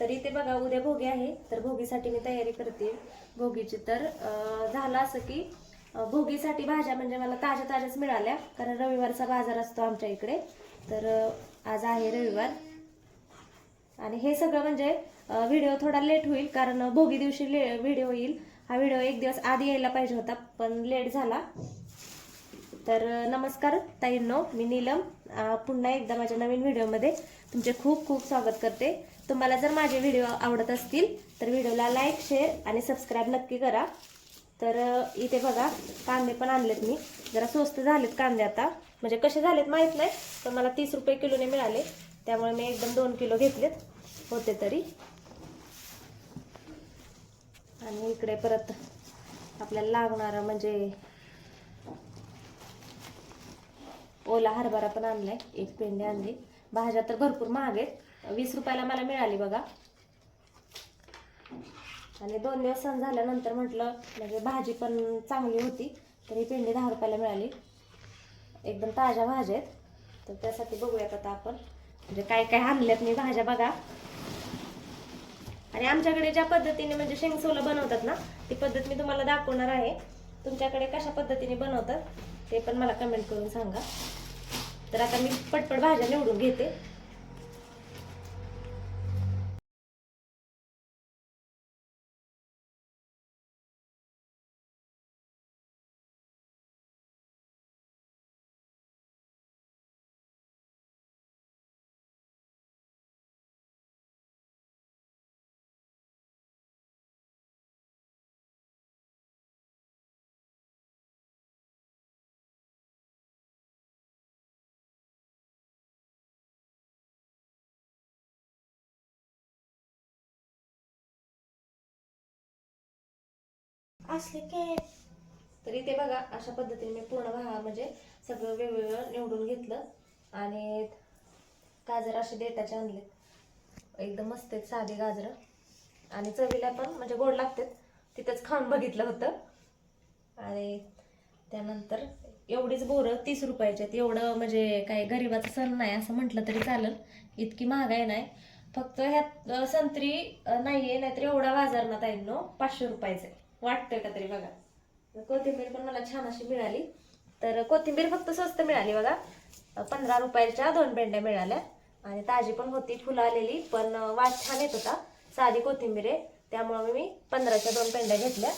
तर इथे बघा उद्या भोगी आहे. तर भोगीसाठी मी तयारी करते. भोगीची तर झालं असं की भोगीसाठी भाज्या म्हणजे मला ताज्या ताज्याच मिळाल्या. कारण रविवारचा बाजार असतो आमच्या इकडे. तर आज आहे रविवार. आणि हे सगळं म्हणजे व्हिडिओ थोडा लेट होईल. कारण भोगी दिवशी ले व्हिडिओ येईल. हा व्हिडिओ एक दिवस आधी यायला पाहिजे होता पण लेट झाला. तर नमस्कार ताईंनो. मी नीलम. पुन्हा एकदा माझ्या नवीन व्हिडिओमध्ये तुमचे खूप खूप स्वागत करते. तुम्हाला जर माझे व्हिडिओ आवडत असतील तर व्हिडिओला लाईक शेअर आणि सबस्क्राईब नक्की करा. तर इथे बघा कांदे पण आणलेत मी. जरा स्वस्त झालेत कांदे आता. म्हणजे कसे झालेत माहीत नाही पण मला तीस रुपये किलोने मिळाले. त्यामुळे मी एकदम दोन किलो घेतलेत. होते तरी. आणि इकडे परत आपल्याला लागणारं म्हणजे ओला हरभरा पण आणलाय. एक पेंडी आणली. भाज्या तर भरपूर महाग आहेत. वीस रुपयाला मला मिळाली बघा. आणि दोन दिवस सण झाल्यानंतर म्हटलं म्हणजे भाजी पण चांगली होती तर ही पेंडी दहा रुपयाला मिळाली. एकदम ताज्या भाज्या आहेत. तर त्यासाठी बघूयात आता आपण. म्हणजे काय काय आणल्यात मी भाज्या बघा. आणि आमच्याकडे ज्या पद्धतीने म्हणजे शेंगसोलं बनवतात ना ती पद्धत मी तुम्हाला दाखवणार आहे. तुमच्याकडे कशा पद्धतीने बनवतात ते पण मला कमेंट करून सांगा. तर आता मी पटपट भाज्या निवडून घेते. असले के तरी ते बघा अशा पद्धतीने मी पूर्ण भा म्हणजे सगळं वेगवेगळं निवडून घेतलं. आणि गाजर असे देताचे आणले. एकदम मस्त आहेत साधे गाजर. आणि चवीला पण म्हणजे गोड लागतात. तिथंच खाऊन बघितलं होतं. आणि त्यानंतर एवढीच बोरं तीस रुपयाची आहेत. एवढं म्हणजे काय गरीबाचं सण नाही असं म्हटलं तरी चालेल. इतकी महागाई नाही. फक्त ह्यात संत्री नाही आहे नाहीतर एवढा बाजार ना ताईंनो पाचशे आहे. वाटतंय का तरी बघा. कोथिंबीर पण मला छान अशी मिळाली. तर कोथिंबीर फक्त स्वस्त मिळाली बघा. पंधरा रुपयाच्या दोन पेंड्या मिळाल्या. आणि ताजी पण होती फुलं आलेली पण अं, वास छान येत होता. साधी कोथिंबीर आहे. त्यामुळं मी पंधराच्या दोन पेंड्या घेतल्या.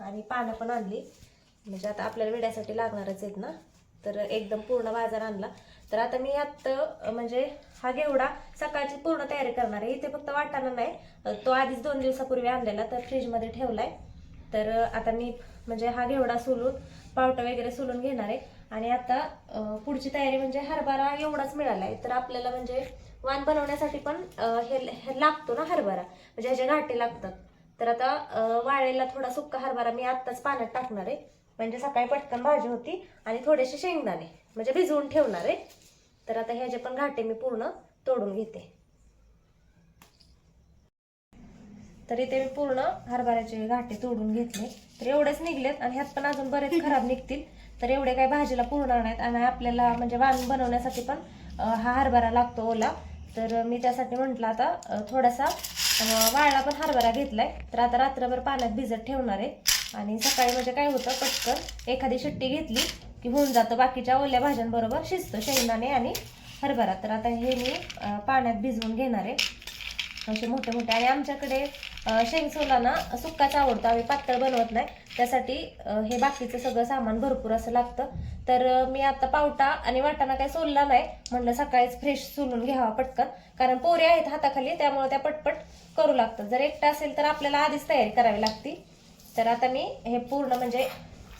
आणि पानं पण आणली. म्हणजे आता आपल्याला विड्यासाठी लागणारच आहेत ना. तर एकदम पूर्ण बाजार आणला. तर आता मी आत्ता म्हणजे हा घेवडा सकाळची पूर्ण तयारी करणार आहे. इथे फक्त वाटाणा नाही. तो आधीच दोन दिवसापूर्वी आणलेला तर फ्रीजमध्ये ठेवलाय. तर आता मी म्हणजे हा घेवडा सोलून पावटा वगैरे सोलून घेणार आहे. आणि आता पुढची तयारी म्हणजे हरभरा एवढाच मिळाला आहे. तर आपल्याला म्हणजे वाण बनवण्यासाठी पण हे हे लागतो ना हरभरा. म्हणजे ह्याचे घाटे लागतात. तर आता वाळेला थोडा सुक्का हरभरा मी आत्ताच पाण्यात टाकणार आहे. म्हणजे सकाळी पटकन भाजी होती आणि थोडेसे शेंगदाणे म्हणजे भिजवून ठेवणार आहे. तर आता ह्याचे पण घाटे मी पूर्ण तोडून घेते. तर इथे मी पूर्ण हरभऱ्याचे घाटे तोडून घेतले. तर एवढेच निघलेत आणि ह्यात पण अजून बरेच खराब निघतील. तर एवढे काही भाजीला पुरणार नाहीत आणि आपल्याला म्हणजे वाण बनवण्यासाठी पण हा हरभरा लागतो ओला. तर मी त्यासाठी म्हटलं आता थोडासा वाळला पण हरभरा घेतलाय. तर आता रात्रभर पाण्यात भिजत ठेवणार आहे. आणि सकाळी म्हणजे काय होतं पटकन एखादी शिट्टी घेतली की होऊन जातं. बाकीच्या ओल्या भाज्यांबरोबर शिजतं शेंगदाणे आणि हरभरा. तर आता हे मी पाण्यात भिजवून घेणार आहे. असे मोठे मोठे. आणि आमच्याकडे शेंगसोला ना सुक्काच आवडतो. आम्ही पातळ बनवत नाही. त्यासाठी हे बाकीचं सगळं सामान भरपूर असं लागतं. तर मी आता पावटा आणि वाटाणा काही सोलला नाही. म्हणलं सकाळीच फ्रेश सोलून घ्यावा पटकन. कारण पोरे आहेत हाताखाली त्यामुळे त्या पटपट करू लागतात. जर एकटा असेल तर आपल्याला आधीच तयारी करावी लागती. तर आता मी हे पूर्ण म्हणजे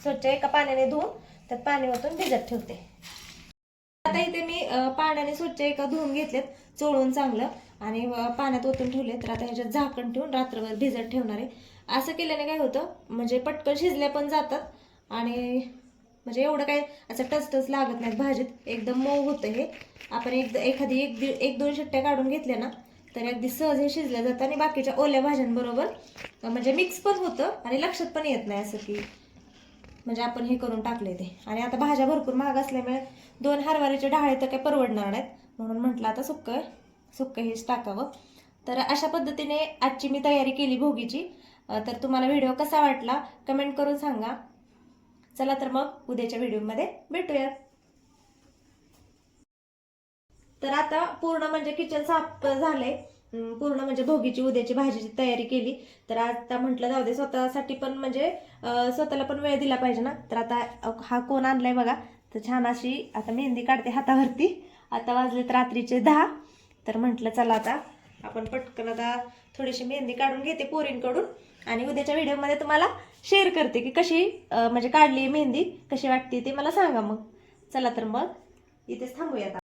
स्वच्छ एका पाण्याने धुवून त्यात पाणी ओतून भिजत ठेवते. आता इथे मी पाण्याने स्वच्छ एका धुवून घेतलेत चोळून चांगलं. आणि पाण्यात ओतून ठेवले तर आता ह्याच्यात झाकण ठेवून रात्रभर भिजत ठेवणार आहे. असं केल्याने काय होतं म्हणजे पटकन शिजल्या पण जातात. आणि म्हणजे एवढं काय असं टचटच लागत नाहीत भाजीत. एकदम मऊ होतं हे. आपण एकदा एखादी एक दीड एक दोन शिट्ट्या काढून घेतल्या ना तर अगदी सहज हे शिजलं जातं. आणि बाकीच्या ओल्या भाज्यांबरोबर म्हणजे मिक्स पण होतं. आणि लक्षात पण येत नाही असं की म्हणजे आपण हे करून टाकले ते. आणि आता भाज्या भरपूर महाग असल्यामुळे दोन हरवारीचे डाळे तर काही परवडणार नाहीत. म्हणून म्हटलं आता सुक्कं सुक्कं हेच टाकावं. तर अशा पद्धतीने आजची मी तयारी केली भोगीची. तर तुम्हाला व्हिडिओ कसा वाटला कमेंट करून सांगा. चला तर मग उद्याच्या व्हिडिओमध्ये भेटूयात. तर आता पूर्ण म्हणजे किचन साफ झालंय. पूर्ण म्हणजे भोगीची उद्याची भाजीची तयारी केली. तर आता म्हटलं जाऊ दे स्वतःसाठी पण म्हणजे स्वतःला पण वेळ दिला पाहिजे ना. तर आता हा कोण आणलाय बघा. तर छान अशी आता मेहंदी काढते हातावरती. आता वाजलेत रात्रीचे दहा. तर म्हटलं चला आता आपण पटकन आता थोडीशी मेहंदी काढून घेते पोरींकडून. आणि उद्याच्या व्हिडिओमध्ये तुम्हाला शेअर करते की कशी म्हणजे काढली मेहंदी कशी वाटते ते मला सांगा मग. चला तर मग इथेच थांबूया आता